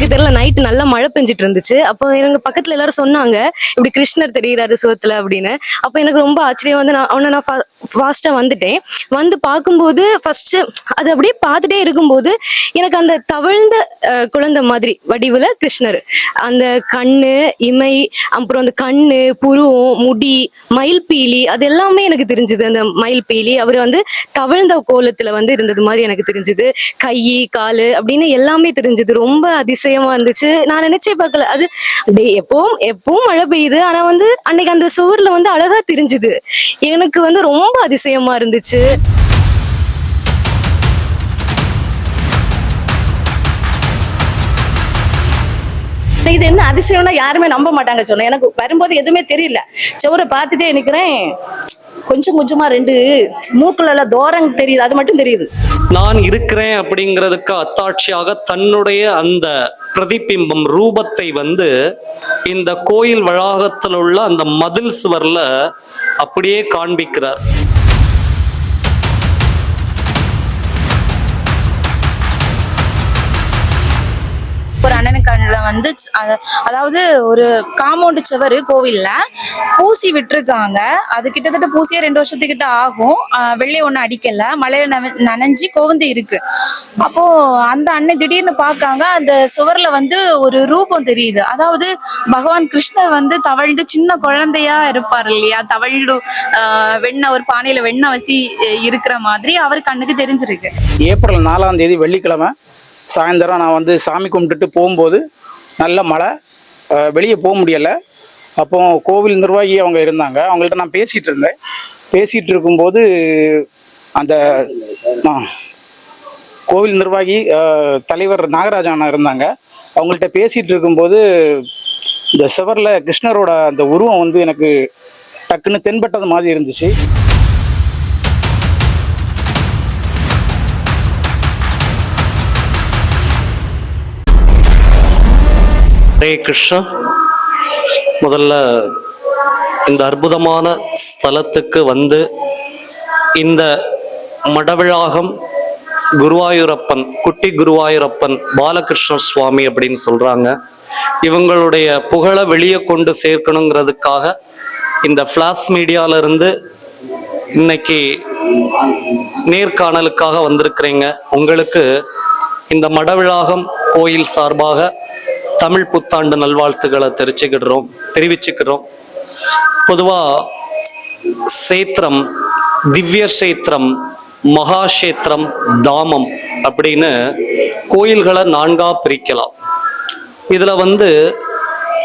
எனக்கு தெரியல நைட்டு நல்லா மழை பெஞ்சிட்டு இருந்துச்சு. அப்போ எனக்கு பக்கத்துல எல்லாரும் சொன்னாங்க இப்படி கிருஷ்ணர் தெரிகிறாரு சுகத்துல அப்படின்னு. அப்போ எனக்கு ரொம்ப ஆச்சரியம் வந்து நான் அவனை நான் ஃபாஸ்டா வந்துட்டேன். வந்து பார்க்கும்போது ஃபர்ஸ்ட் அது அப்படியே பார்த்துட்டே இருக்கும்போது எனக்கு அந்த தவழ்ந்த குழந்தை மாதிரி வடிவுல கிருஷ்ணர். அந்த கண்ணு இமை அப்புறம் அந்த கண்ணு புருவம் முடி மயில் பீலி அது எல்லாமே எனக்கு தெரிஞ்சது. அந்த மயில் பீலி அவர் வந்து தவழ்ந்த கோலத்துல வந்து இருந்தது மாதிரி எனக்கு தெரிஞ்சது. கை காலு அப்படின்னு எல்லாமே தெரிஞ்சது. ரொம்ப அதிசயம் இருந்துச்சு. நான் நினைச்சே பார்க்கல. அது டே- எப்பவும் எப்பவும் மழை பெய்யுது. ஆனா வந்து அன்னைக்கு அந்த சுவர்ல வந்து அழகா தெரிஞ்சுது. எனக்கு வந்து ரொம்ப அதிசயமா இருந்துச்சு. இது என்ன அதிசயம்னா யாருமே நம்ப மாட்டாங்க சொல்ல. எனக்கு வரும்போது எதுவுமே தெரியல. சுவரை பார்த்துட்டே நிக்கிறேன். கொஞ்சம் கொஞ்சமா ரெண்டு மூக்குல எல்லாம் தூரம் தெரியுது. அது மட்டும் தெரியுது. நான் இருக்கிறேன் அப்படிங்கிறதுக்கு அத்தாட்சியாக தன்னுடைய அந்த பிரதிபிம்பம் ரூபத்தை வந்து இந்த கோயில் வளாகத்தில் உள்ள அந்த மதில் சுவர்ல அப்படியே காண்பிக்கிறார். ஒரு அண்ணனுக்கண்ணில் வந்து அதாவது ஒரு காம்பவுண்டு சுவர் கோவில்ல பூசி விட்டுருக்காங்க. அது கிட்டத்தட்ட பூசியே ரெண்டு வருஷத்துக்கிட்ட ஆகும். வெள்ளையை ஒன்றும் அடிக்கல. மழையில நன- நனைஞ்சு கோவந்து இருக்கு. அப்போ அந்த அண்ணன் திடீர்னு பார்க்காங்க அந்த சுவர்ல வந்து ஒரு ரூபம் தெரியுது. அதாவது பகவான் கிருஷ்ணர் வந்து தவழ்ந்து சின்ன குழந்தையா இருப்பார் இல்லையா? தவழ்ந்து வெண்ணெய் ஒரு பானையில வெண்ணெய் வச்சு இருக்கிற மாதிரி அவர் கண்ணுக்கு தெரிஞ்சிருக்கு. ஏப்ரல் நாலாம் தேதி வெள்ளிக்கிழமை சாயந்தரம் நான் வந்து சாமி கும்பிட்டுட்டு போகும்போது நல்ல மழை வெளியே போக முடியலை. அப்போ கோவில் நிர்வாகி அவங்க இருந்தாங்க. அவங்கள்ட்ட நான் பேசிகிட்டு இருந்தேன். பேசிகிட்டு இருக்கும்போது அந்த கோவில் நிர்வாகி தலைவர் நாகராஜ இருந்தாங்க. அவங்கள்ட்ட பேசிகிட்டு இருக்கும்போது இந்த செவரில் கிருஷ்ணரோட அந்த உருவம் வந்து எனக்கு டக்குன்னு தென்பட்டது மாதிரி இருந்துச்சு. ஹரே கிருஷ்ணா. முதல்ல இந்த அற்புதமான ஸ்தலத்துக்கு வந்து இந்த மடவிழாகம் குருவாயூரப்பன் குட்டி குருவாயூரப்பன் பாலகிருஷ்ண சுவாமி அப்படின்னு சொல்றாங்க. இவங்களுடைய புகழை வெளியே கொண்டு சேர்க்கணுங்கிறதுக்காக இந்த ஃபிளாஷ் மீடியால இருந்து இன்னைக்கு நேர்காணலுக்காக வந்திருக்கிறீங்க. உங்களுக்கு இந்த மடவிழாகம் கோயில் சார்பாக தமிழ் புத்தாண்டு நல்வாழ்த்துக்களை தெரிச்சுக்கிடுறோம் தெரிவிச்சுக்கிறோம் பொதுவாக சேத்திரம் திவ்ய சேத்திரம் மகாஷேத்திரம் தாமம் அப்படின்னு கோயில்களை நான்கா பிரிக்கலாம். இதுல வந்து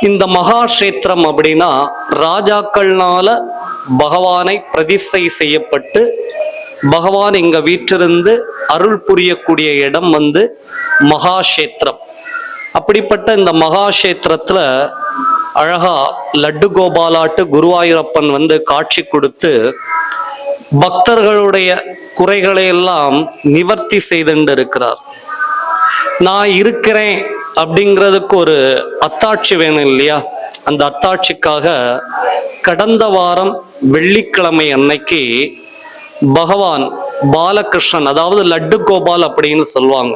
இந்த மகாஷேத்திரம் அப்படின்னா ராஜாக்கள்னால பகவானை பிரதிஷ்டை செய்யப்பட்டு பகவான் இங்க வீற்றிருந்து அருள் புரியக்கூடிய இடம் வந்து மகாஷேத்திரம் அப்படிப்பட்ட இந்த மகாஷேத்திரத்துல அழகா லட்டு கோபாலாட்டு குருவாயூரப்பன் வந்து காட்சி கொடுத்து பக்தர்களுடைய குறைகளை எல்லாம் நிவர்த்தி செய்துண்டு இருக்கிறார் நான் இருக்கிறேன் அப்படிங்கிறதுக்கு ஒரு அத்தாட்சி வேணும் இல்லையா? அந்த அத்தாட்சிக்காக கடந்த வாரம் வெள்ளிக்கிழமை அன்னைக்கு பகவான் பாலகிருஷ்ணன் அதாவது லட்டு கோபால் அப்படின்னு சொல்லுவாங்க.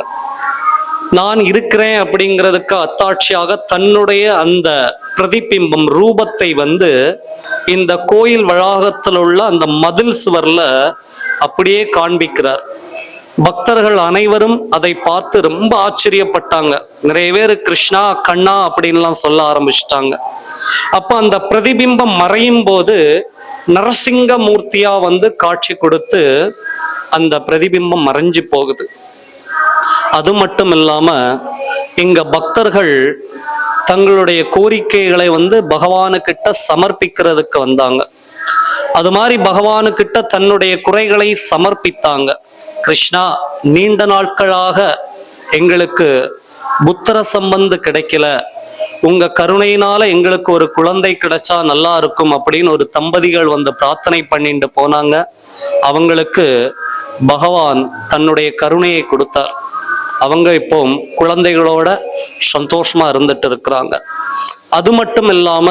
நான் இருக்கிறேன் அப்படிங்கிறதுக்கு அத்தாட்சியாக தன்னுடைய அந்த பிரதிபிம்பம் ரூபத்தை வந்து இந்த கோயில் வளாகத்தில் உள்ள அந்த மதில் சுவர்ல அப்படியே காண்பிக்கிறார். பக்தர்கள் அனைவரும் அதை பார்த்து ரொம்ப ஆச்சரியப்பட்டாங்க. நிறைய பேர் கிருஷ்ணா கண்ணா அப்படின்லாம் சொல்ல ஆரம்பிச்சிட்டாங்க. அப்ப அந்த பிரதிபிம்பம் மறையும் போது நரசிங்க மூர்த்தியா வந்து காட்சி கொடுத்து அந்த பிரதிபிம்பம் மறைஞ்சு போகுது. அது மட்டும் இல்லாமல் இங்கே பக்தர்கள் தங்களுடைய கோரிக்கைகளை வந்து பகவானுக்கிட்ட சமர்ப்பிக்கிறதுக்கு வந்தாங்க. அது மாதிரி பகவானுக்கிட்ட தன்னுடைய குறைகளை சமர்ப்பித்தாங்க. கிருஷ்ணா நீண்ட நாட்களாக எங்களுக்கு புத்திர சம்பந்து கிடைக்கல. உங்க கருணையினால எங்களுக்கு ஒரு குழந்தை கிடைச்சா நல்லா இருக்கும் அப்படின்னு ஒரு தம்பதிகள் வந்து பிரார்த்தனை பண்ணிட்டு போனாங்க. அவங்களுக்கு பகவான் தன்னுடைய கருணையை கொடுத்தார். அவங்க இப்போ குழந்தைகளோட சந்தோஷமா இருந்துட்டு இருக்கிறாங்க அது மட்டும் இல்லாம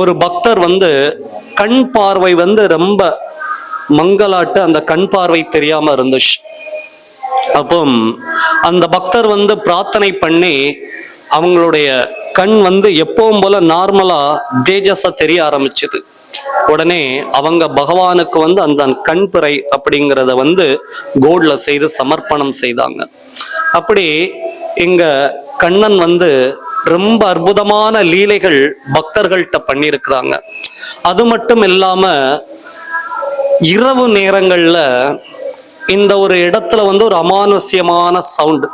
ஒரு பக்தர் வந்து கண் பார்வை வந்து ரொம்ப மங்களாட்டு அந்த கண் பார்வை தெரியாம இருந்துச்சு. அப்போ அந்த பக்தர் வந்து பிரார்த்தனை பண்ணி அவங்களுடைய கண் வந்து எப்பவும் போல நார்மலா தேஜஸா தெரிய ஆரம்பிச்சது. உடனே அவங்க பகவானுக்கு வந்து அந்த கண்பிறை அப்படிங்கிறத வந்து கோல்ட்ல செய்து சமர்ப்பணம் செய்தாங்க. அப்படி இங்க கண்ணன் வந்து ரொம்ப அற்புதமான லீலைகள் பக்தர்கள்ட்ட பண்ணியிருக்கிறாங்க. அது மட்டும் இல்லாம இரவு நேரங்கள்ல இந்த ஒரு இடத்துல வந்து ஒரு அமானுஷ்யமான சவுண்டு.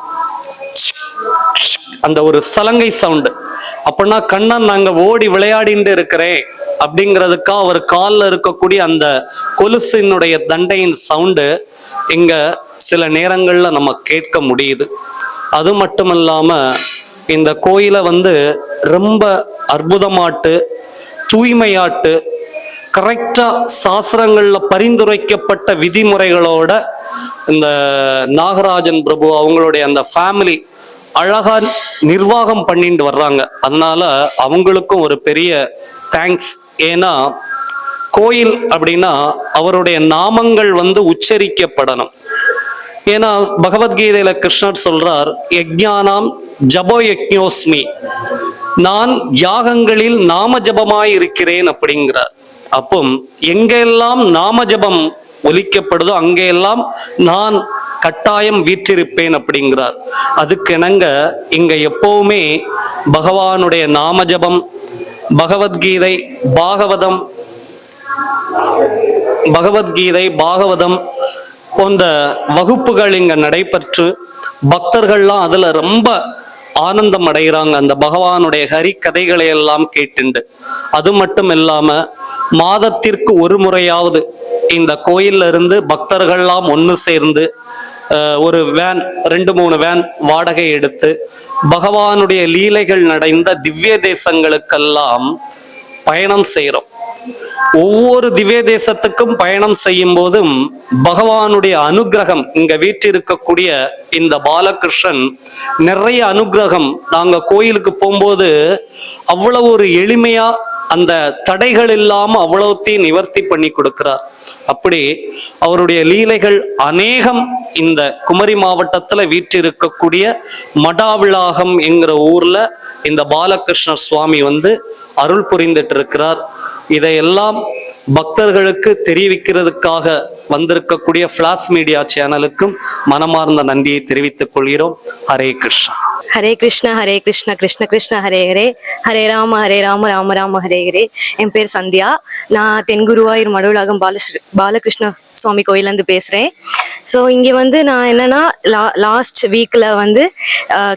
அந்த ஒரு சலங்கை சவுண்டு. அப்படின்னா கண்ணன் நாங்க ஓடி விளையாடிட்டு இருக்கிறேன். அப்படிங்கிறதுக்கா அவர் காலில் இருக்கக்கூடிய அந்த கொலுசினுடைய தண்டையின் சவுண்டு இங்க சில நேரங்கள்ல நம்ம கேட்க முடியுது. அது மட்டும் இல்லாம இந்த கோயிலை வந்து ரொம்ப அற்புதமாட்டு தூய்மையாட்டு கரெக்டா சாஸ்திரங்கள்ல பரிந்துரைக்கப்பட்ட விதிமுறைகளோட இந்த நாகராஜன் பிரபு அவங்களுடைய அந்த ஃபேமிலி அழகா நிர்வாகம் பண்ணிட்டு வர்றாங்க. அதனால அவங்களுக்கும் ஒரு பெரிய தேங்க்ஸ் ஏன்னா கோயில் அப்படின்னா அவருடைய நாமங்கள் வந்து உச்சரிக்கப்படணும். ஏன்னா பகவத்கீதையில கிருஷ்ணர் சொல்றார் யஜ்ஞானாம் ஜபோ யக்ஞோஸ்மி நான் யாகங்களில் நாம ஜபமாய் இருக்கிறேன் அப்படிங்கிறார். அப்போ எங்கெல்லாம் நாம ஜபம் ஒலிக்கப்படுதோ அங்கெல்லாம் நான் கட்டாயம் வீற்றிருப்பேன் அப்படிங்கிறார். அதுக்கிணங்க இங்க எப்பவுமே பகவானுடைய நாம ஜபம் பகவத்கீதை பாகவதம் பகவத்கீதை பாகவதம் போன்ற வகுப்புகள் இங்க நடைபெற்று பக்தர்கள்லாம் அதுல ரொம்ப ஆனந்தம் அடைகிறாங்க. அந்த பகவானுடைய ஹரி கதைகளை எல்லாம் கேட்டுண்டு. அது மட்டும் இல்லாம மாதத்திற்கு ஒரு முறையாவது இந்த கோயில்ல இருந்து பக்தர்கள்லாம் ஒன்று சேர்ந்து ஒரு வேன் ரெண்டு மூணு வேன் வாடகை எடுத்து பகவானுடைய லீலைகள் நடைந்த திவ்ய தேசங்களுக்கெல்லாம் பயணம் செய்கிறோம். ஒவ்வொரு திவ்ய தேசத்துக்கும் பயணம் செய்யும் போதும் பகவானுடைய அனுகிரகம் இங்க வீற்றிருக்கக்கூடிய இந்த பாலகிருஷ்ணன் நிறைய அனுகிரகம். நாங்க கோயிலுக்கு போகும்போது அவ்வளவு ஒரு எளிமையா அந்த தடைகள் இல்லாம அவ்வளவுத்தையும் நிவர்த்தி பண்ணி கொடுக்கிறார். அப்படி அவருடைய லீலைகள் அநேகம் இந்த குமரி மாவட்டத்துல வீற்றிருக்கக்கூடிய மடாவிளாகம் என்கிற ஊர்ல இந்த பாலகிருஷ்ணர் சுவாமி வந்து அருள் புரிந்துட்டு இருக்கிறார் இதையெல்லாம் பக்தர்களுக்கு தெரிவிக்கிறதுக்காக வந்திருக்கக்கூடிய ஃபிளாஷ் மீடியா சேனலுக்கும் மனமார்ந்த நன்றியை தெரிவித்துக் கொள்கிறோம். ஹரே கிருஷ்ணா. ஹரே கிருஷ்ண ஹரே கிருஷ்ண கிருஷ்ண கிருஷ்ண ஹரே ஹரே. ஹரே ராம ஹரே ராம ராம ராம ஹரே ஹரே. என் பேர் சந்தியா. நான் தென்குருவாயூர் மடுவலாகம் பாலஸ்ரீ பாலகிருஷ்ண சுவாமி கோயிலேருந்து பேசுகிறேன் ஸோ இங்கே வந்து நான் என்னன்னா லா லாஸ்ட் வீக்கில் வந்து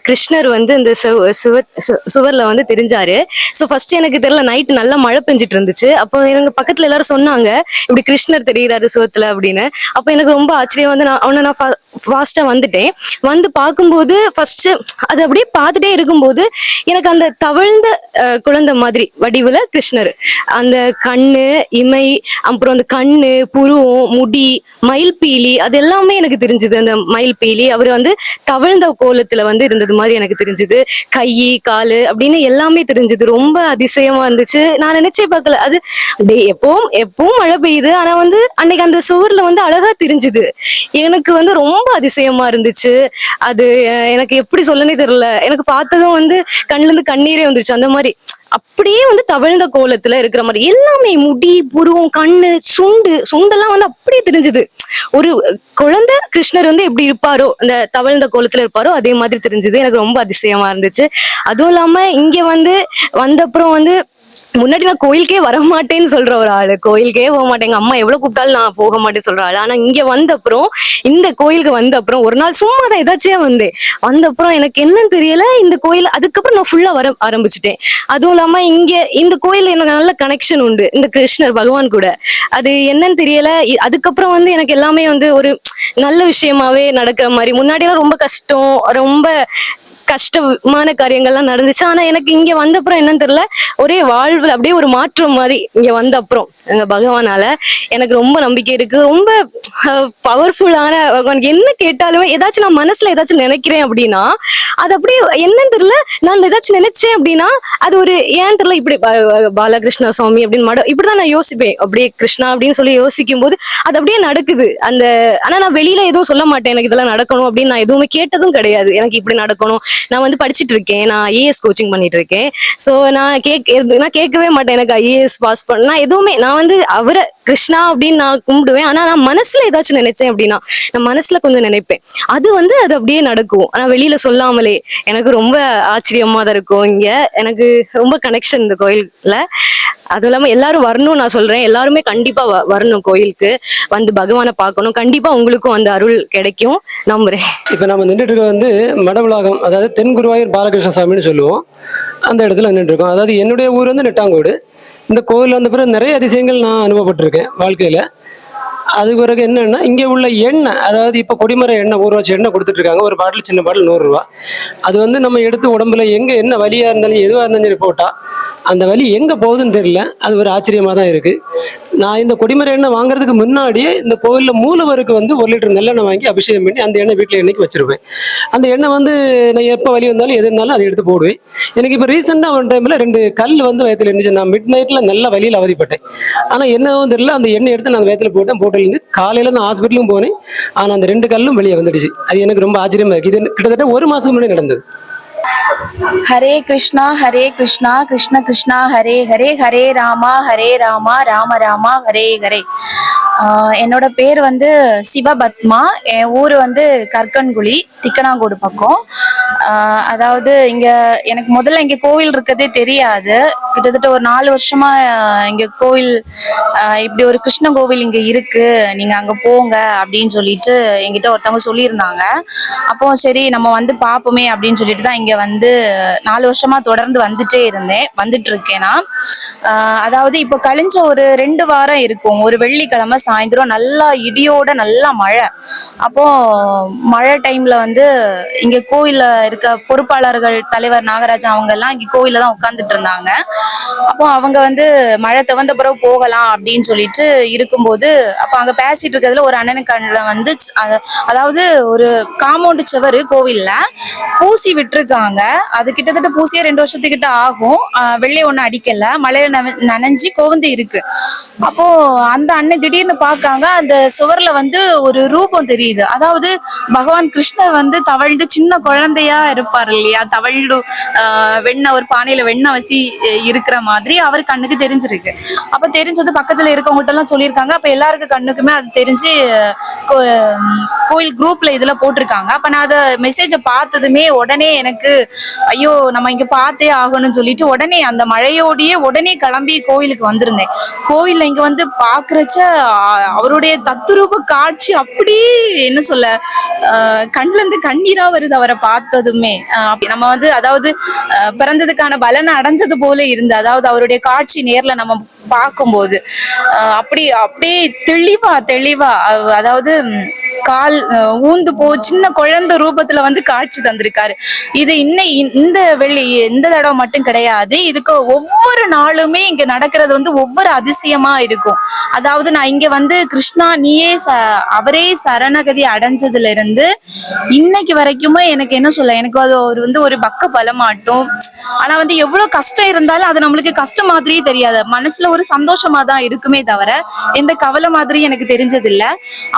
கிருஷ்ணர் வந்து இந்த சுவ சுவர் சுவரில் சுவர்ல வந்து தெரிஞ்சாரு. ஸோ ஃபர்ஸ்ட் எனக்கு தெரியல நைட் நல்லா மழை பெஞ்சிட்டு இருந்துச்சு. அப்போ எனக்கு பக்கத்தில் எல்லாரும் சொன்னாங்க இப்படி கிருஷ்ணர் தெரிகிறாரு சுவத்துல அப்படின்னு. அப்போ எனக்கு ரொம்ப ஆச்சரியம் வந்து நான் அவனை நான் ஃபா ஃபாஸ்ட்டாக வந்துட்டேன். வந்து பார்க்கும்போது ஃபர்ஸ்ட் அது அப்படியே பார்த்துட்டே இருக்கும்போது எனக்கு அந்த தவழ்ந்த குழந்தை மாதிரி வடிவில் கிருஷ்ணர். அந்த கண்ணு இமை அப்புறம் அந்த கண்ணு புருவம் முடி மயில் பீலி அது எல்லாமே எனக்கு தெரிஞ்சுது. அந்த மயில் பீலி அவர் வந்து தவழ்ந்த கோலத்துல வந்து இருந்தது மாதிரி எனக்கு தெரிஞ்சுது. கை காலு அப்படின்னு எல்லாமே தெரிஞ்சுது. ரொம்ப அதிசயமா இருந்துச்சு. நான் நினைச்சே பார்க்கல. அது அப்படியே எப்பவும் எப்பவும் மழை பெய்யுது. ஆனா வந்து அன்னைக்கு அந்த சுவர்ல வந்து அழகா தெரிஞ்சுது. எனக்கு வந்து ரொம்ப அதிசயமா இருந்துச்சு. அது எனக்கு எப்படி சொல்லனே தெரியல. எனக்கு பார்த்ததும் வந்து கண்ணுல இருந்து கண்ணீரே வந்துருச்சு. அந்த மாதிரி அப்படியே வந்து தவிழ்ந்த கோலத்துல இருக்கிற மாதிரி எல்லாமே முடி புருவம் கண்ணு சுண்டு சுண்டெல்லாம் வந்து அப்படியே தெரிஞ்சுது. ஒரு குழந்தை கிருஷ்ணர் வந்து எப்படி இருப்பாரோ அந்த தவழ்ந்த கோலத்துல இருப்பாரோ அதே மாதிரி தெரிஞ்சது. எனக்கு ரொம்ப அதிசயமா இருந்துச்சு. அதுவும் இல்லாம இங்க வந்து வந்தப்புறம் வந்து முன்னாடி நான் கோயிலுக்கே வர மாட்டேன்னு சொல்ற ஒரு ஆளு. கோயிலுக்கே போக மாட்டேன் எங்க அம்மா எவ்வளவு கூப்பிட்டாலும் நான் போக மாட்டேன்னு சொல்ற ஆளு. ஆனா இங்க வந்த அப்புறம் இந்த கோயிலுக்கு வந்த அப்புறம் ஒரு நாள் சும்மா தான் ஏதாச்சியா வந்தேன். வந்த அப்புறம் எனக்கு என்னன்னு தெரியல. இந்த கோயில் அதுக்கப்புறம் நான் ஃபுல்லா வர ஆரம்பிச்சிட்டேன். அதுவும் இல்லாம இங்க இந்த கோயில் எனக்கு நல்ல கனெக்ஷன் உண்டு. இந்த கிருஷ்ணர் பகவான் கூட. அது என்னன்னு தெரியல. அதுக்கப்புறம் வந்து எனக்கு எல்லாமே வந்து ஒரு நல்ல விஷயமாவே நடக்கிற மாதிரி. முன்னாடி எல்லாம் ரொம்ப கஷ்டம். ரொம்ப கஷ்டமான காரியங்கள்லாம் நடந்துச்சு. ஆனா எனக்கு இங்க வந்த அப்புறம் என்னன்னு தெரியல. ஒரே வாழ்வுல அப்படியே ஒரு மாற்றம் மாதிரி இங்க வந்த அப்புறம் எங்க பகவானால. எனக்கு ரொம்ப நம்பிக்கை இருக்கு. ரொம்ப பவர்ஃபுல்லான பகவான். என்ன கேட்டாலுமே ஏதாச்சும் நான் மனசுல ஏதாச்சும் நினைக்கிறேன் அப்படின்னா அது அப்படியே என்னன்னு தெரியல. நான் ஏதாச்சும் நினைச்சேன் அப்படின்னா அது ஒரு ஏன் தெரியல. இப்படி பாலகிருஷ்ணா பாலகிருஷ்ண சுவாமி அப்படின்னு மட இப்படிதான் நான் யோசிப்பேன். அப்படியே கிருஷ்ணா அப்படின்னு சொல்லி யோசிக்கும் போது அது அப்படியே நடக்குது. அந்த ஆனா நான் வெளியில எதுவும் சொல்ல மாட்டேன். எனக்கு இதெல்லாம் நடக்கணும் அப்படின்னு நான் எதுவுமே கேட்டதும் கிடையாது. எனக்கு இப்படி நடக்கணும். நான் வந்து படிச்சிட்டு இருக்கேன் நான் ஐஏஎஸ் கோச்சிங் பண்ணிட்டு இருக்கேன் ஸோ நான் கேக் நான் கேட்கவே மாட்டேன். எனக்கு ஐஏஎஸ் பாஸ் பண்ண நான் எதுவுமே நான் வந்து அவரை கிருஷ்ணா அப்படின்னு நான் கும்பிடுவேன். ஆனால் நான் மனசுல ஏதாச்சும் நினைச்சேன் அப்படின்னா நான் மனசுல கொஞ்சம் நினைப்பேன். அது வந்து அது அப்படியே நடக்கும். ஆனால் வெளியில சொல்லாமலே எனக்கு ரொம்ப ஆச்சரியமா தான் இருக்கும். இங்க எனக்கு ரொம்ப கனெக்ஷன் இந்த கோயில்ல. அதுவும் இல்லாம எல்லாரும் வரணும் நான் சொல்றேன். எல்லாருமே கண்டிப்பா வ- வரணும் கோயிலுக்கு. வந்து பகவானை பார்க்கணும். கண்டிப்பா உங்களுக்கும் அந்த அருள் கிடைக்கும். நம்புறேன். இப்போ நம்ம நின்றுட்டு இருக்க வந்து மடவிலாகம் அதாவது தென் குருவாயூர் பாலகிருஷ்ண சாமின்னு சொல்லுவோம். அந்த இடத்துல நின்றுட்டு இருக்கோம் அதாவது என்னுடைய ஊர் வந்து நெட்டாங்கோடு. இந்த கோவில் வந்த பிறகு நிறைய அதிசயங்கள் நான் அனுபவப்பட்டிருக்கேன் வாழ்க்கையில். அது பிறகு என்னன்னா இங்கே உள்ள எண்ணெய் அதாவது இப்போ கொடிமர எண்ணெய் ஊற வச்சு எண்ணெய் கொடுத்துட்டு இருக்காங்க ஒரு பாட்டில் சின்ன பாட்டில் நூறுரூவா அது வந்து நம்ம எடுத்து உடம்புல எங்கே என்ன வலியாக இருந்தாலும் எதுவாக இருந்தாலும் சரி போட்டால் அந்த வலி எங்கே போகுதுன்னு தெரியல. அது ஒரு ஆச்சரியமாக தான் இருக்குது நான் இந்த கொடிமர எண்ணெய் வாங்குறதுக்கு முன்னாடியே இந்த கோவிலில் மூலவருக்கு வந்து ஒரு லிட்டர் நல்லெண்ணெய் வாங்கி அபிஷேகம் பண்ணி அந்த எண்ணெய் வீட்டில் எண்ணெய்க்கு வச்சிருப்பேன். அந்த எண்ணெய் வந்து நான் எப்போ வலி வந்தாலும் எது இருந்தாலும் அதை எடுத்து போடுவேன். எனக்கு இப்போ ரீசெண்டாக ஒரு டைமில் ரெண்டு கல் வந்து வயத்தில் இருந்துச்சு. நான் மிட் நைட்டில் நல்ல வலியில் அவதிப்பட்டேன். ஆனால் என்னவோ தெரியல அந்த எண்ணெய் எடுத்து நான் வயத்தில் போட்டேன். போட்டிலேருந்து காலையில் நான் ஹாஸ்பிட்டலும் போனேன். ஆனால் அந்த ரெண்டு கல்லும் வெளியே வந்துடுச்சு. அது எனக்கு ரொம்ப ஆச்சரியமாக இருக்குது இது கிட்டத்தட்ட ஒரு மாதத்துக்கு முன்னாடி நடந்தது. ஹரே கிருஷ்ணா ஹரே கிருஷ்ணா கிருஷ்ண கிருஷ்ணா ஹரே ஹரே ஹரே ராமா ஹரே ராமா ராம ராமா ஹரே ஹரே. என்னோட பேர் வந்து சிவபத்மா. என் ஊர் வந்து கற்கன்குழி திக்கனாங்கோடு பக்கம். அதாவது இங்க எனக்கு முதல்ல இங்க கோவில் இருக்கதே தெரியாது. கிட்டத்தட்ட ஒரு நாலு வருஷமா இங்கே இங்க கோவில் இப்படி ஒரு கிருஷ்ண கோவில் இங்க இருக்கு. நீங்க அங்க போங்க அப்படின்னு சொல்லிட்டு எங்கிட்ட ஒருத்தவங்க சொல்லியிருந்தாங்க. அப்போ சரி நம்ம வந்து பார்ப்போமே அப்படின்னு சொல்லிட்டு தான் இங்க வந்து வந்து நாலு வருஷமா தொடர்ந்து வந்துட்டே இருந்தேன். வந்துட்டு இருக்கேனா அதாவது இப்போ கழிஞ்ச ஒரு ரெண்டு வாரம் இருக்கும். ஒரு வெள்ளிக்கிழமை சாயந்தரம் நல்லா இடியோட நல்லா மழை. அப்போ மழை டைம்ல வந்து இங்க கோயில இருக்க பொறுப்பாளர்கள் தலைவர் நாகராஜா அவங்க எல்லாம் இங்க கோயில தான் உட்கார்ந்துட்டு இருந்தாங்க. அப்போ அவங்க வந்து மழை தவந்த பிறகு போகலாம் அப்படின்னு சொல்லிட்டு இருக்கும்போது அப்போ அங்க பேசிட்டு இருக்கிறதுல ஒரு அண்ணனுக்கு வந்து அதாவது ஒரு காம்பவுண்டு சுவர் கோவில்ல பூசி விட்டுருக்காங்க. அது கிட்டத்தட்ட பூசியே ரெண்டு வருஷத்துக்கிட்ட ஆகும். வெள்ளை ஒண்ணு அடிக்கல. மழையில நனைஞ்சி நனைஞ்சு கோவந்து இருக்கு. அப்போ அந்த அண்ணன் திடீர்னு பார்க்காங்க அந்த சுவர்ல வந்து ஒரு ரூபம் தெரியுது. அதாவது பகவான் கிருஷ்ணர் வந்து தவழ்ந்து சின்ன குழந்தையா இருப்பார் இல்லையா? தவழ்ந்து வெண்ணெய் ஒரு பானையில வெண்ணெய் வச்சு இருக்கிற மாதிரி அவர் கண்ணுக்கு தெரிஞ்சிருக்கு. அப்ப தெரிஞ்சது பக்கத்துல இருக்கவங்ககிட்ட எல்லாம் சொல்லியிருக்காங்க. அப்ப எல்லாருக்கும் கண்ணுக்குமே அது தெரிஞ்சு கோ- கோயில் குரூப்ல இதுல போட்டிருக்காங்க. அப்ப நான் அதை மெசேஜை பார்த்ததுமே உடனே எனக்கு ஐயோ நம்ம இங்க பார்த்தே ஆகணும்னு சொல்லிட்டு உடனே அந்த மழையோடயே உடனே கிளம்பி கோயிலுக்கு வந்திருந்தேன். கோயில்ல இங்க வந்து பாக்குறச்ச அவருடைய தத்துரூப காட்சி அப்படியே என்ன சொல்ல ஆஹ் இருந்து கண்ணீரா வருது அவரை பார்த்ததுமே. ஆஹ் அப்படி நம்ம வந்து அதாவது பிறந்ததுக்கான பலனை அடைஞ்சது போல இருந்து அதாவது அவருடைய காட்சி நேர்ல நம்ம பார்க்கும்போது. அப்படி அப்படியே தெளிவா தெளிவா அதாவது கால் ஊந்து போ சின்ன குழந்தை ரூபத்துல வந்து காட்சி தந்திருக்காரு. இது இன்னை இந்த வெள்ளி இந்த தடவை மட்டும் கிடையாது. இதுக்கு ஒவ்வொரு நாளுமே இங்க நடக்கிறது வந்து ஒவ்வொரு அதிசயமா இருக்கும். அதாவது நான் இங்க வந்து கிருஷ்ணா நீயே ச அவரே சரணகதி அடைஞ்சதுல இருந்து இன்னைக்கு வரைக்குமே எனக்கு என்ன சொல்ல எனக்கு அது ஒரு வந்து ஒரு பக்க பலமாட்டும். ஆனா வந்து எவ்வளவு கஷ்டம் இருந்தாலும் அது நம்மளுக்கு கஷ்டம் மாதிரியே தெரியாது. மனசுல ஒரு சந்தோஷமா தான் இருக்குமே தவிர எந்த கவலை மாதிரி எனக்கு தெரிஞ்சது இல்ல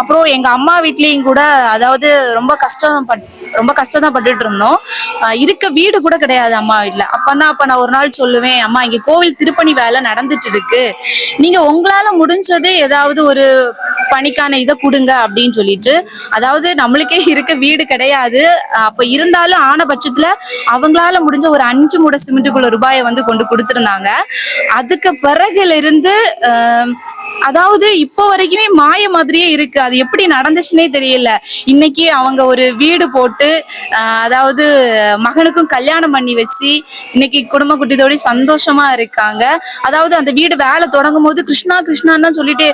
அப்புறம் எங்க அம்மா வீட்லயும் கூட அதாவது ரொம்ப கஷ்டம் பட் ரொம்ப கஷ்டம் தான் பட்டுட்டு இருந்தோம். இருக்க வீடு கூட கிடையாது அம்மா வீட்ல. அப்பதான் அப்ப நான் ஒரு நாள் சொல்லுவேன் அம்மா இங்க கோவில் திருப்பணி வேலை நடந்துட்டு இருக்கு. நீங்க உங்களால முடிஞ்சது ஏதாவது ஒரு பணிக்கான இதை கொடுங்க அப்படின்னு சொல்லிட்டு அதாவது நம்மளுக்கே இருக்க வீடு கிடையாது. அப்ப இருந்தாலும் ஆன பட்சத்துல அவங்களால முடிஞ்ச ஒரு அஞ்சு மூட சிமெண்ட்டுக்குள்ள ரூபாயை வந்து கொண்டு கொடுத்துருந்தாங்க. அதுக்கு பிறகுல இருந்து அதாவது இப்போ வரைக்குமே மாய மாதிரியே இருக்கு. அது எப்படி நடந்துச்சுன்னே தெரியல. இன்னைக்கு அவங்க ஒரு வீடு போட்டு அதாவது மகனுக்கும் கல்யாணம் பண்ணி வச்சு இன்னைக்கு குடும்ப குட்டியோட சந்தோஷமா இருக்காங்க. அதாவது அந்த வீடு வேலை தொடங்கும் போது கிருஷ்ணா கிருஷ்ணான்னு சொல்லிட்டு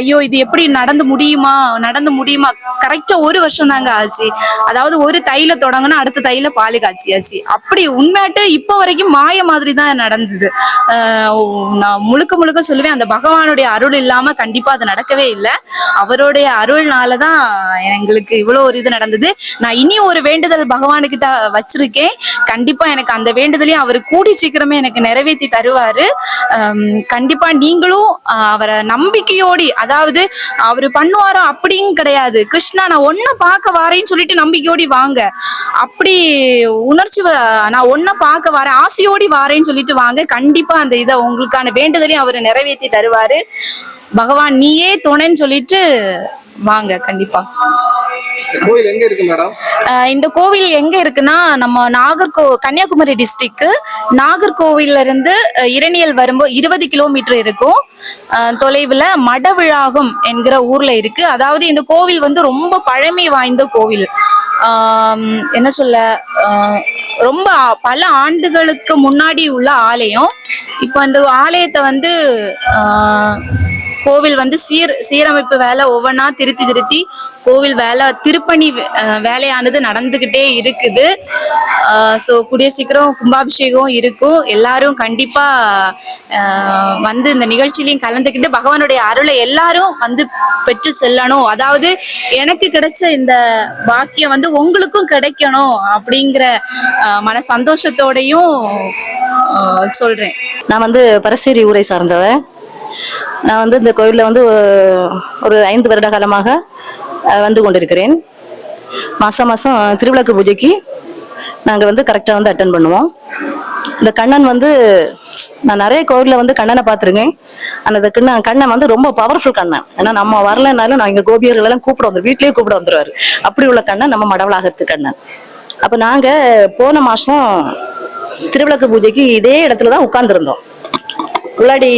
ஐயோ இது எப்படி நடந்து முடியுமா? நடந்து முடியுமா? கரெக்டா ஒரு வருஷம் தாங்க ஆச்சு. அதாவது ஒரு தையில தொடங்கினா அடுத்த தையில பாலு காய்ச்சியாச்சு அப்படி உண்மையாட்டு இப்போ வரைக்கும் மாய மாதிரி தான் நடந்தது. ஆஹ் நான் முழுக்க முழுக்க சொல்லுவேன் அந்த பகவானுடைய அருள் இல்லாம கண்டிப்பா அது நடக்கவே இல்லை. அவருடைய அருள்னாலதான் எங்களுக்கு இவ்வளவு ஒரு இது நடந்தது. நான் இனி ஒரு வேண்டுதல் பகவானுக்கிட்ட வச்சிருக்கேன். கண்டிப்பா எனக்கு அந்த வேண்டுதலையும் அவர் கூடி சீக்கிரமே எனக்கு நிறைவேற்றி தருவாரு. கண்டிப்பா நீங்களும் அவரை நம்பிக்கையோடி அதாவது அவரு பண்ணுவாரோ அப்படின்னு கிடையாது. கிருஷ்ணா நான் ஒன்ன பார்க்க வாரேன்னு சொல்லிட்டு நம்பிக்கையோடி வாங்க. அப்படி உணர்ச்சி நான் ஒன்ன பார்க்க வரேன் ஆசையோடி வாரேன்னு சொல்லிட்டு வாங்க. கண்டிப்பா அந்த இதை உங்களுக்கான வேண்டுதலையும் அவர் நிறைவேற்றி தருவாரு. பகவான் நீயே துணைன்னு சொல்லிட்டு வாங்க கண்டிப்பா. கோயில் எங்க இருக்கு மேடம்? ஆஹ் இந்த கோவில் எங்க இருக்குன்னா நம்ம நாகர்கோ கன்னியாகுமரி டிஸ்ட்ரிக்ட் நாகர்கோவில்ல இருந்து இரணியல் வரும்போது இருபது கிலோமீட்டர் இருக்கும். தொலைவுல மடவிழாகம் என்கிற ஊர்ல இருக்கு. அதாவது இந்த கோவில் வந்து ரொம்ப பழமை வாய்ந்த கோவில். என்ன சொல்ல ரொம்ப பல ஆண்டுகளுக்கு முன்னாடி உள்ள ஆலயம். இப்போ அந்த ஆலயத்தை வந்து கோவில் வந்து சீர் சீரமைப்பு வேலை ஒவ்வொன்றா திருத்தி திருத்தி கோவில் வேலை திருப்பணி வேலையானது நடந்துகிட்டே இருக்குது. ஸோ கூடிய சீக்கிரம் கும்பாபிஷேகம் இருக்கும். எல்லாரும் கண்டிப்பாக வந்து இந்த நிகழ்ச்சியிலையும் கலந்துக்கிட்டு பகவானுடைய அருளை எல்லாரும் வந்து பெற்று செல்லணும். அதாவது எனக்கு கிடைச்ச இந்த பாக்கியம் வந்து உங்களுக்கும் கிடைக்கணும் அப்படிங்கிற மன சந்தோஷத்தோடையும் சொல்றேன். நான் வந்து பரசேரி ஊரை சார்ந்தவன். நான் வந்து இந்த கோயிலில் வந்து ஒரு- ஐந்து வருட காலமாக வந்து கொண்டிருக்கிறேன். மாதம் மாதம் திருவிளக்கு பூஜைக்கு நாங்கள் வந்து கரெக்டாக வந்து அட்டன் பண்ணுவோம். இந்த கண்ணன் வந்து நான் நிறைய கோயிலில் வந்து கண்ணனை பார்த்துருக்கேன். அந்த கண்ணன் கண்ணன் வந்து ரொம்ப பவர்ஃபுல் கண்ணன். ஏன்னா நம்ம வரலைன்னாலும் நான் எங்கள் கோபியர்கள் எல்லாம் கூப்பிட வந்து வீட்லேயே கூப்பிட வந்துடுவார் அப்படி உள்ள கண்ணன் நம்ம மடவளாகத்து கண்ணன். அப்போ நாங்கள் போன மாதம் திருவிளக்கு பூஜைக்கு இதே இடத்துல தான் உட்காந்துருந்தோம் உள்ளாடி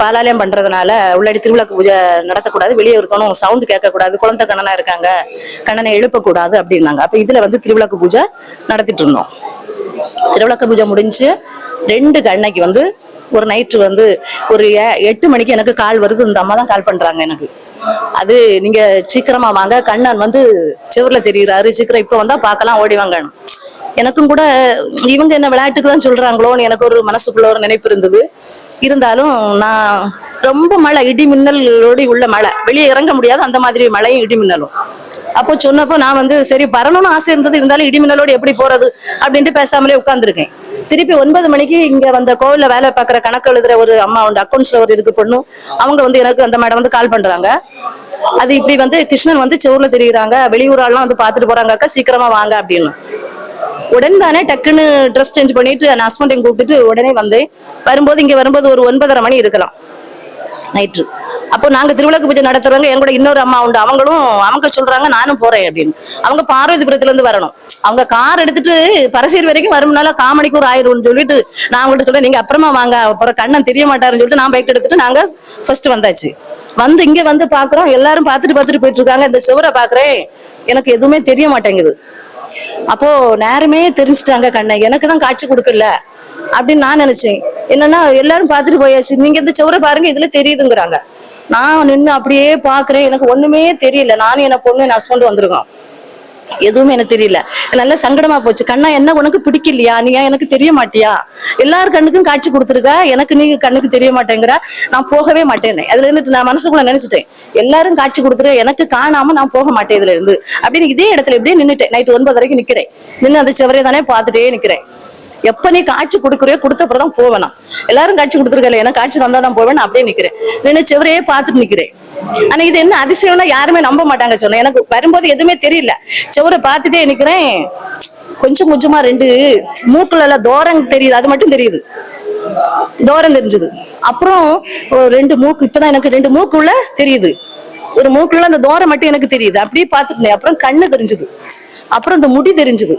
பாலாலயம் பண்றதுனால உள்ளாடி திருவிழா பூஜை நடத்தக்கூடாது வெளியே இருக்கணும் சவுண்ட் கேட்கக்கூடாது குழந்தை கண்ணனா இருக்காங்க கண்ணனை எழுப்பக்கூடாது அப்படின்னாங்க. அப்ப இதுல வந்து திருவிளக்கு பூஜை நடத்திட்டு இருந்தோம். திருவிளக்க பூஜை முடிஞ்சு ரெண்டு கண்ணைக்கு வந்து ஒரு நைட்டு வந்து ஒரு எட்டு மணிக்கு எனக்கு கால் வருது. இந்த அம்மா தான் கால் பண்றாங்க எனக்கு. அது நீங்க சீக்கிரமா வாங்க. கண்ணன் வந்து செவர்ல தெரியுறாரு. சீக்கிரம் இப்ப வந்தா பார்க்கலாம் ஓடி வாங்கணும் எனக்கும் கூட இவங்க என்ன விளையாட்டுக்கு தான் சொல்றாங்களோன்னு எனக்கு ஒரு மனசுக்குள்ள ஒரு நினைப்பு இருந்தது. இருந்தாலும் நான் ரொம்ப மழை இடி மின்னலோடு உள்ள மழை. வெளியே இறங்க முடியாது அந்த மாதிரி மழையும் இடி மின்னலும். அப்போ சொன்னப்போ நான் வந்து சரி வரணும்னு ஆசை இருந்தது. இருந்தாலும் இடி மின்னலோடு எப்படி போறது அப்படின்ட்டு பேசாமலே உட்காந்துருக்கேன் திருப்பி ஒன்பது மணிக்கு இங்க வந்த கோவில்ல வேலை பார்க்குற கணக்கு எழுதுற ஒரு அம்மா உண்டு அக்கௌண்ட்ஸ்ல ஒரு இருக்கு பொண்ணு. அவங்க வந்து எனக்கு அந்த மேடம் வந்து கால் பண்றாங்க. அது இப்படி வந்து கிருஷ்ணன் வந்து செவுர்ல தெரியுறாங்க. வெளியூராலாம் வந்து பார்த்துட்டு போறாங்க அக்கா சீக்கிரமா வாங்க அப்படின்னு. உடனே தானே டக்குன்னு ட்ரெஸ் சேஞ்ச் பண்ணிட்டு என் ஹஸ்பண்டையும் கூப்பிட்டு உடனே வந்தேன் வரும்போது இங்க வரும்போது ஒரு ஒன்பதரை மணி இருக்கலாம். நைட்டு. அப்போ நாங்க திருவிழாக்கு பூஜை நடத்துறவங்க என் கூட இன்னொரு அம்மா உண்டு. அவங்களும் அவங்க சொல்றாங்க நானும் போறேன் அப்படின்னு. அவங்க பார்வதிபுரத்துல இருந்து வரணும். அவங்க கார் எடுத்துட்டு பரசீர் வரைக்கும் வரும்னால காமணிக்கு ஒரு ஆயிரம்னு சொல்லிட்டு நான் அவங்கள்ட்ட சொல்றேன் நீங்க அப்புறமா வாங்க. அப்புறம் கண்ணன் தெரிய மாட்டாருன்னு சொல்லிட்டு நான் பைக் எடுத்துட்டு நாங்க ஃபர்ஸ்ட் வந்தாச்சு. வந்து இங்க வந்து பாக்குறோம். எல்லாரும் பார்த்துட்டு பார்த்துட்டு போயிட்டு இருக்காங்க. இந்த சுவரை பாக்குறேன். எனக்கு எதுவுமே தெரிய மாட்டேங்குது. அப்போ நேரமே தெரிஞ்சுட்டாங்க கண்ணை. எனக்கு தான் காட்சி கொடுக்கல அப்படின்னு நான் நினைச்சேன். என்னன்னா எல்லாரும் பார்த்துட்டு போயாச்சு. நீங்க இந்த சுவரை பாருங்க இதுல தெரியுதுங்கிறாங்க. நான் நின்று அப்படியே பாக்குறேன் எனக்கு ஒண்ணுமே தெரியல. நானும் என்ன பொண்ணு என் ஹஸ்பண்ட் வந்திருக்கோம். எதுவுமே எனக்கு தெரியல. நல்ல சங்கடமா போச்சு. கண்ணா என்ன உனக்கு பிடிக்கலையா? நீ எனக்கு தெரிய மாட்டியா? எல்லார் கண்ணுக்கும் காட்சி கொடுத்துருக்க. எனக்கு நீ கண்ணுக்கு தெரிய மாட்டேங்கிற. நான் போகவே மாட்டேன்னு அதுல இருந்துட்டு நான் மனசுக்குள்ள நினைச்சிட்டேன். எல்லாரும் காட்சி கொடுத்துருக்க. எனக்கு காணாம நான் போக மாட்டேன் இதுல இருந்து. அப்படின்னு இதே இடத்துல இப்படியே நின்னுட்டேன். நைட் ஒன்பது வரைக்கும் நிக்கிறேன். நின்று அந்த சுவரையை தானே பார்த்துட்டே நிக்கிறேன். எப்ப நீ காட்சி கொடுக்குறியோ கொடுத்த அப்புறம் தான் போவேன் நான். எல்லாரும் காட்சி கொடுத்துருக்கல ஏன்னா காட்சி தந்தா தான் போவேன் நான் அப்படியே நிக்கிறேன். நின்று செவரையே பார்த்துட்டு நிக்கிறேன். ஆனா இது என்ன அதிசயம்னா யாருமே நம்ப மாட்டாங்க சொன்னேன் எனக்கு வரும்போது எதுவுமே தெரியல. செவரை பார்த்துட்டே நிக்கிறேன். கொஞ்சம் கொஞ்சமா ரெண்டு மூக்குல எல்லாம் தோரம் தெரியுது அது மட்டும் தெரியுது. தோரம் தெரிஞ்சது. அப்புறம் ஒரு ரெண்டு மூக்கு இப்பதான் எனக்கு ரெண்டு மூக்குள்ள தெரியுது. ஒரு மூக்குள்ள அந்த தூரம் மட்டும் எனக்கு தெரியுது. அப்படியே பார்த்துட்டேன் அப்புறம் கண்ணு தெரிஞ்சது. அப்புறம் அந்த முடி தெரிஞ்சது.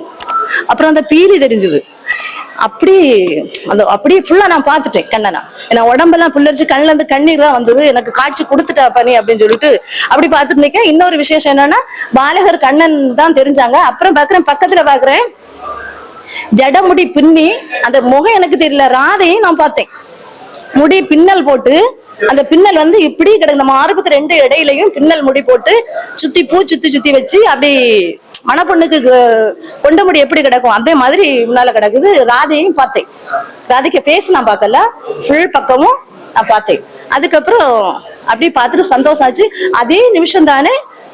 அப்புறம் அந்த பீலி தெரிஞ்சது. அப்படி அந்த அப்படியே ஃபுல்லா நான் பார்த்துட்டேன் கண்ணனா. ஏன்னா உடம்பெல்லாம் புல்லரிச்சு கண்ணுல இருந்து கண்ணீர் தான் வந்தது. எனக்கு காட்சி கொடுத்துட்டா பண்ணி அப்படின்னு சொல்லிட்டு அப்படி பார்த்துட்டு நிக்கேன். இன்னொரு விசேஷம் என்னன்னா பாலகர் கண்ணன் தான் தெரிஞ்சாங்க. அப்புறம் பாக்குறேன் பக்கத்துல பாக்குறேன் ஜடமுடி பின்னி அந்த முகம் எனக்கு தெரியல. ராதையும் நான் பார்த்தேன். முடி பின்னல் போட்டு அந்த பின்னல் வந்து இப்படி கிடக்கு. நம்ம மார்புக்கு ரெண்டு இடையிலையும் பின்னல் முடி போட்டு சுத்தி பூ சுத்தி சுத்தி வச்சு அப்படி மணப்பொண்ணுக்கு கு- கொண்ட முடி எப்படி கிடக்கும்? அதே மாதிரி முன்னால கிடக்குது. ராதையும் பார்த்தேன். ராதைக்கு ஃபேஸ் நான் பார்க்கல. ஃபுல் பக்கமும் நான் பார்த்தேன். அதுக்கப்புறம் அப்படியே பார்த்துட்டு சந்தோஷம் ஆச்சு. அதே நிமிஷம் தானே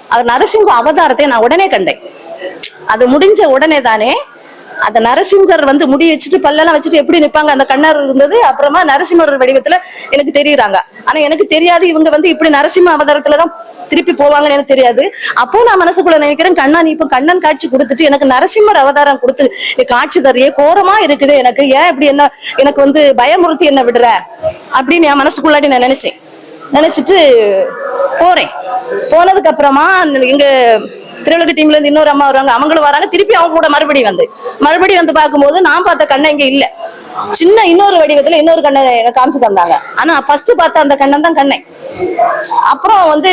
அவர் நரசிம்ம அவதாரத்தை நான் உடனே கண்டேன். அது முடிஞ்ச உடனே தானே அந்த நரசிம்மர் வந்து முடி வச்சுட்டு பல்லெல்லாம் வச்சுட்டு எப்படி நிப்பாங்க? அந்த கண்ணர் இருந்தது. அப்புறமா நரசிம்மர் வடிவத்துல எனக்கு தெரியுறாங்க. ஆனா எனக்கு தெரியாது. இவங்க வந்து இப்படி நரசிம்ம அவதாரத்துலதான் திருப்பி போவாங்கன்னு எனக்கு தெரியாது. அப்போ நான் மனசுக்குள்ள நினைக்கிறேன் கண்ணா நீ இப்ப கண்ணன் காட்சி கொடுத்துட்டு எனக்கு நரசிம்மர் அவதாரம் கொடுத்து நீ காட்சி தரையே கோரமா இருக்குது எனக்கு. ஏன் இப்படி என்ன எனக்கு வந்து பயமுறுத்தி என்ன விடுற? அப்படின்னு என் மனசுக்குள்ளாடி நான் நினைச்சேன். நினைச்சிட்டு போறேன். போனதுக்கு அப்புறமா எங்க திருவிழா டீம்ல இருந்து இன்னொரு அம்மா வருவாங்க. அவங்களும் வராங்க. திருப்பி அவங்க கூட மறுபடியும் வந்து. மறுபடியும் வந்து பார்க்கும்போது நான் பார்த்த கண்ணை இங்க இல்ல. சின்ன இன்னொரு வடிவத்துல இன்னொரு கண்ணை காமிச்சு தந்தாங்க. ஆனா ஃபர்ஸ்ட் பார்த்த அந்த கண்ணன் தான் கண்ணை. அப்புறம் வந்து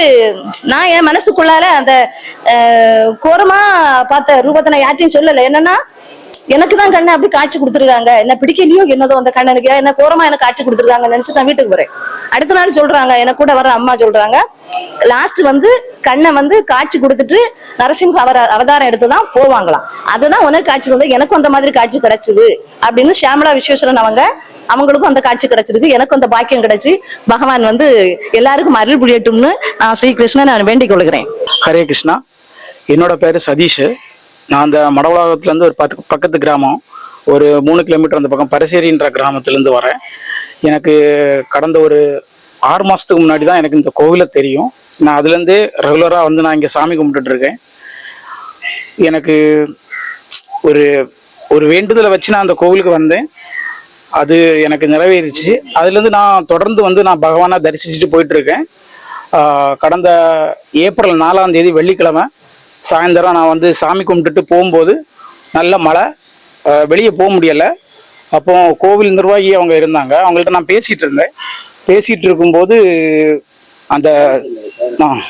நான் என் மனசுக்குள்ளால அந்த கோரமா பார்த்த ரூபத்தை நான் யார்ட்டையும் சொல்லல. என்னன்னா எனக்கு தான் கண்ணை அப்படி காட்சி கொடுத்துருக்காங்க. என்ன பிடிக்கலையோ என்னதோ அந்த கண்ணனுக்கு என்ன கோரமா எனக்கு காட்சி கொடுத்துருக்காங்க நினைச்சிட்டு நான் வீட்டுக்கு போறேன். அடுத்த நாள் சொல்றாங்க எனக்கு கூட வர அம்மா சொல்றாங்க லாஸ்ட் வந்து கண்ணை வந்து காட்சி கொடுத்துட்டு நரசிம்ம அவர அவதாரம் எடுத்து தான் போவாங்களாம். அதுதான் உனக்கு காட்சி வந்து எனக்கும் அந்த மாதிரி காட்சி கிடைச்சது. அப்படின்னு ஷியாமலா விஸ்வேஸ்வரன் அவங்க அவங்களுக்கும் அந்த காட்சி கிடைச்சிருக்கு எனக்கும் அந்த பாக்கியம் கிடைச்சு பகவான் வந்து எல்லாருக்கும் அருள் புரியட்டும்னு நான் ஸ்ரீகிருஷ்ணன் நான் வேண்டிக் கொள்கிறேன். ஹரே கிருஷ்ணா. என்னோட பேரு சதீஷ். நான் அந்த மடவளாகத்துலேருந்து ஒரு பத்து பக்கத்து கிராமம். ஒரு மூணு கிலோமீட்டர் அந்த பக்கம் பரசேரின்ற கிராமத்துலேருந்து வரேன். எனக்கு கடந்த ஒரு ஆறு மாதத்துக்கு முன்னாடி தான் எனக்கு இந்த கோவிலை தெரியும். நான் அதுலேருந்தே ரெகுலராக வந்து நான் இங்கே சாமி கும்பிட்டுட்ருக்கேன். எனக்கு ஒரு ஒரு வேண்டுதலை வச்சு நான் அந்த கோவிலுக்கு வந்தேன். அது எனக்கு நிறைவேறிச்சு. அதுலேருந்து நான் தொடர்ந்து வந்து நான் பகவானை தரிசிச்சுட்டு போயிட்டுருக்கேன் கடந்த ஏப்ரல் நாலாம் தேதி வெள்ளிக்கிழமை சாயந்தரம் நான் வந்து சாமி கும்பிட்டுட்டு போகும்போது நல்ல மழை வெளியே போக முடியலை. அப்போ கோவில் நிர்வாகி அவங்க இருந்தாங்க. அவங்கள்ட்ட நான் பேசிகிட்டு இருந்தேன். பேசிகிட்டு இருக்கும்போது அந்த நான்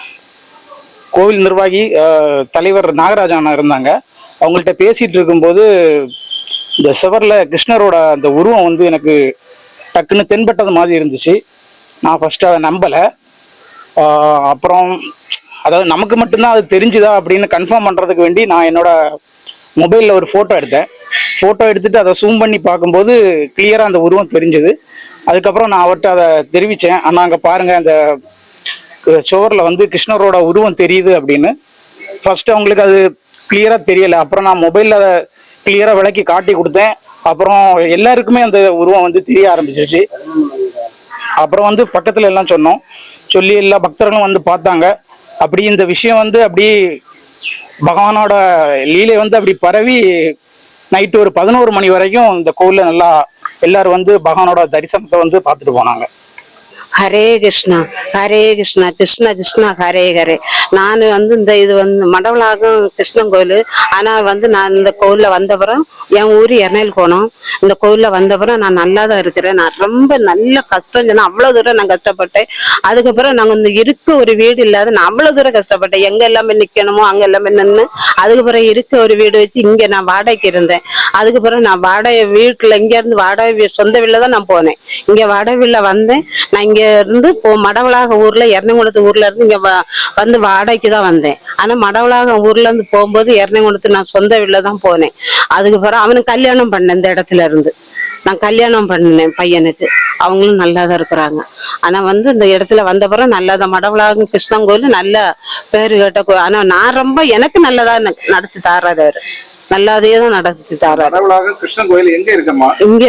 கோவில் நிர்வாகி தலைவர் நாகராஜ் அண்ணா இருந்தாங்க. அவங்கள்ட்ட பேசிகிட்டு இருக்கும்போது இந்த சுவரில் கிருஷ்ணரோட அந்த உருவம் வந்து எனக்கு டக்குன்னு தென்பட்டது மாதிரி இருந்துச்சு. நான் ஃபஸ்ட்டு அதை நம்பலை. அப்புறம் அதாவது நமக்கு மட்டும்தான் அது தெரிஞ்சுதா அப்படின்னு கன்ஃபார்ம் பண்ணுறதுக்கு வேண்டி நான் என்னோட மொபைலில் ஒரு ஃபோட்டோ எடுத்தேன். ஃபோட்டோ எடுத்துட்டு அதை ஜூம் பண்ணி பார்க்கும்போது கிளியராக அந்த உருவம் தெரிஞ்சுது. அதுக்கப்புறம் நான் அவர்கிட்ட அதை தெரிவித்தேன் ஆனால் அங்கே பாருங்கள் அந்த சுவரில் வந்து கிருஷ்ணரோட உருவம் தெரியுது அப்படின்னு. ஃபர்ஸ்ட் அவங்களுக்கு அது கிளியராக தெரியலை. அப்புறம் நான் மொபைலில் அதை கிளியராக விளக்கி காட்டி கொடுத்தேன். அப்புறம் எல்லாருக்குமே அந்த உருவம் வந்து தெரிய ஆரம்பிச்சிருச்சு. அப்புறம் வந்து பக்கத்தில் எல்லாம் சொன்னோம். சொல்லி எல்லா பக்தர்களும் வந்து பார்த்தாங்க. அப்படி இந்த விஷயம் வந்து அப்படி பகவானோட லீலை வந்து அப்படி பரவி நைட்டு ஒரு பதினோரு மணி வரைக்கும் இந்த கோவில்ல நல்லா எல்லாரும் வந்து பகவானோட தரிசனத்தை வந்து பார்த்துட்டு போனாங்க. ஹரே கிருஷ்ணா ஹரே கிருஷ்ணா கிருஷ்ண கிருஷ்ணா ஹரே ஹரே. நான் வந்து இந்த இது வந்து மடவளாகும் கிருஷ்ணன் கோயில். ஆனால் வந்து நான் இந்த கோயிலில் வந்தப்புறம் என் ஊர் எர்நேல் போனோம் இந்த கோயிலில் வந்தப்புறம் நான் நல்லா தான் இருக்கிறேன். நான் ரொம்ப நல்ல கஷ்டம் சொன்னால் அவ்வளோ தூரம் நான் கஷ்டப்பட்டேன். அதுக்கப்புறம் நாங்கள் இந்த இருக்க ஒரு வீடு இல்லாத நான் அவ்வளோ தூரம் கஷ்டப்பட்டேன். எங்கே எல்லாமே நிற்கணுமோ அங்கே எல்லாமே நின்று அதுக்கப்புறம் இருக்க ஒரு வீடு வச்சு இங்கே நான் வாடகைக்கு இருந்தேன். அதுக்கப்புறம் நான் வாடகை வீட்டில் இங்கேருந்து வாடகை வீ- சொந்த வீட்டில் தான் நான் போனேன். இங்கே வாடகை வீட்டில் வந்தேன். நான் இங்கே இருந்து இப்போ மடவளாக ஊர்ல எர்ணகுளத்து ஊர்ல இருந்து இங்க வந்து வாடகைக்கு தான் வந்தேன். ஆனா மடவளாக ஊர்ல இருந்து போகும்போது எர்ணகுளத்து நான் சொந்த வீட்டுலதான் தான் போனேன். பிறகு அவனுக்கு கல்யாணம் பண்ணேன் இந்த இடத்துல இருந்து. நான் கல்யாணம் பண்ணேன் பையனுக்கு. அவங்களும் நல்லா தான் இருக்கிறாங்க. ஆனா வந்து இந்த இடத்துல வந்தப்புறம் நல்லா தான் மடவளாகம் கிருஷ்ணன் கோயில் நல்ல பேரு கேட்ட கோயில் ஆனா நான் ரொம்ப எனக்கு நல்லதா நடத்தி தாராரு நல்லாதே தான் நடத்தி தாராரு கிருஷ்ணன் கோயில் எங்க இருக்கம்மா இங்க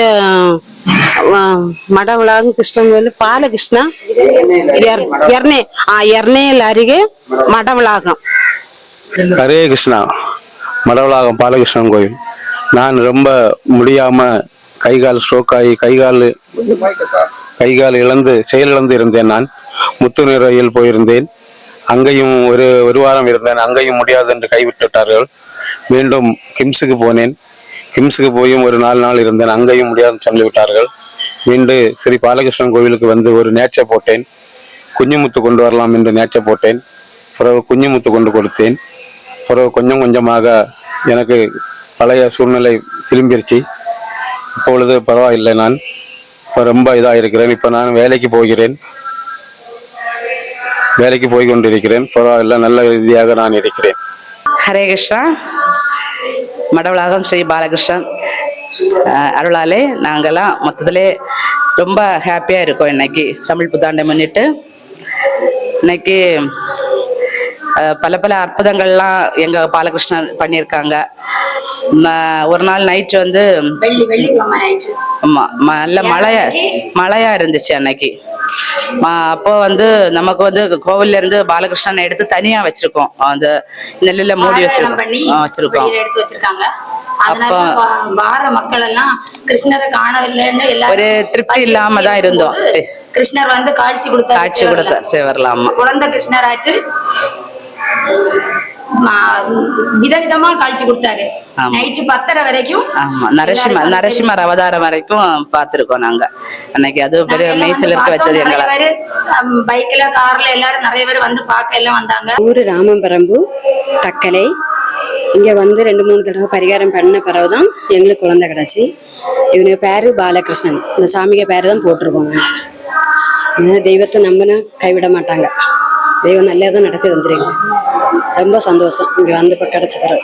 மடவளாகம் கிருஷ்ணன் கோயில் பாலகிருஷ்ணா எர்- எர்னே ஆ எர்னேல் அருகே மடவளாகம் ஹரே கிருஷ்ணா. மடவளாகம் பாலகிருஷ்ணன் கோயில். நான் ரொம்ப முடியாம கை கால் ஸ்ட்ரோக் ஆகி கை கால் கை கால் இழந்து செயலிழந்து இருந்தேன் நான். முத்துநிறையில் போயிருந்தேன். அங்கேயும் ஒரு ஒரு வாரம் இருந்தேன். அங்கேயும் முடியாது என்று கைவிட்டுட்டார்கள் மீண்டும் கிம்ஸுக்கு போனேன். கிம்ஸுக்கு போயும் ஒரு நாலு நாள் இருந்தேன். அங்கேயும் முடியாதுன்னு சொல்லிவிட்டார்கள் மீண்டும் ஸ்ரீ பாலகிருஷ்ணன் கோவிலுக்கு வந்து ஒரு நேச்சை போட்டேன். குஞ்சுமுத்து கொண்டு வரலாம் என்று நேச்சை போட்டேன். பிறகு குஞ்சுமுத்து கொண்டு கொடுத்தேன். பிறகு கொஞ்சம் கொஞ்சமாக எனக்கு பழைய சூழ்நிலை திரும்பிருச்சு. இப்பொழுது பரவாயில்லை நான். இப்போ ரொம்ப இதாக இருக்கிறேன் இப்போ நான் வேலைக்கு போகிறேன். வேலைக்கு போய் கொண்டிருக்கிறேன் பரவாயில்லை. நல்ல ரீதியாக நான் இருக்கிறேன். ஹரே கிருஷ்ணா. மடவளாகம் ஸ்ரீ பாலகிருஷ்ணன். அருளாலே நாங்கெல்லாம் மொத்தத்திலே ரொம்ப ஹாப்பியாக இருக்கும் இன்னைக்கு. தமிழ் புத்தாண்டை முன்னிட்டு. இன்னைக்கு பல பல அற்புதங்கள்லாம் எங்கள் பாலகிருஷ்ணன் பண்ணியிருக்காங்க. ஒரு நாள் நைட்டு வந்து ஆமா ம- நல்ல மழையா மழையா இருந்துச்சு அன்னைக்கு. அப்போ வந்து நமக்கு வந்து கோவில்ல இருந்து பாலகிருஷ்ணனை எடுத்து தனியா வச்சிருக்கோம். அந்த நெல்லுல மூடி வச்சிருக்கோம். வச்சிருக்கோம். எடுத்து வச்சிருக்காங்க. அப்போ- வார மக்கள் எல்லாம் கிருஷ்ணரை காணவில்லைன்னு எல்லாரும் ஒரு திருப்தி இல்லாம தான் இருந்தோம். கிருஷ்ணர் வந்து காட்சி கொடுத்தாரு காட்சி கொடுத்த சிவர்லாமா. குழந்தை கிருஷ்ணராச்சு. விதவிதமா காட்சி கொடுத்தாரு. நைட்டு பத்தரை வரைக்கும் ஆமா. நரசிம்ம நரசிம்மர் அவதாரம் வரைக்கும் பார்த்திருக்கோம் நாங்க. அன்னைக்கு அது பெரிய மெய்சில் இருக்க வச்சது எங்களை பைக்ல கார்ல எல்லாரும் நிறைய பேர் வந்து பார்க்க எல்லாம் வந்தாங்க. ஊர் ராமபரம்பு தக்கலை. இங்கே வந்து ரெண்டு மூணு தடவை பரிகாரம் பண்ண பிறகு தான் எங்களுக்கு குழந்தை கிடச்சி. இவனுக்கு பேரு பாலகிருஷ்ணன். இந்த சாமிக்கு பேர் தான் போட்டிருக்கோங்க தெய்வத்தை நம்பினா கைவிட மாட்டாங்க. தெய்வம் நல்லதான் நடத்தி தந்துருங்க ரொம்ப சந்தோஷம். இங்கே வந்து இப்போ கிடச்ச பிறகு.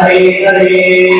thầy thầy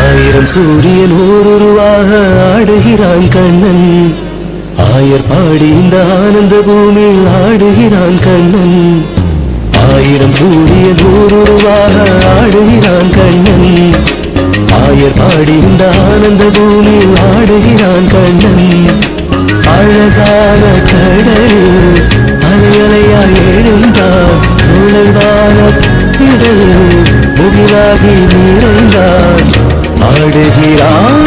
ஆயிரம் சூரியன் ஓருருவாக ஆடுகிறான் கண்ணன் ஆயர் பாடி இந்த ஆனந்த பூமியில் ஆடுகிறான் கண்ணன். ஆயிரம் சூரியன் ஓருருவாக ஆடுகிறான் கண்ணன். ஆயர் பாடி இந்த ஆனந்த பூமியில் ஆடுகிறான் கண்ணன். அழகான கடல் அலையலையாய் எழுந்தான் தொலைவான திடல் முகிலாகி நிறைந்தான் ஆடுகிறான்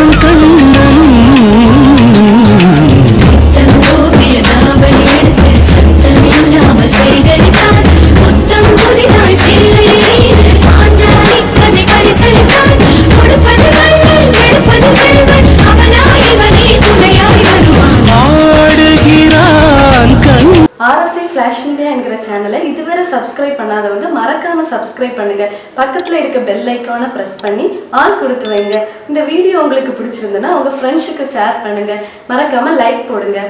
சப்ஸ்கிரைப் பண்ணுங்க. பக்கத்துல இருக்க பெல் ஐக்கானை பிரஸ் பண்ணி ஆல் கொடுத்து வைங்க. இந்த வீடியோ உங்களுக்கு பிடிச்சிருந்ததுன்னா உங்க ஃப்ரெண்ட்ஸுக்கு ஷேர் பண்ணுங்க. மறக்காம லைக் போடுங்க.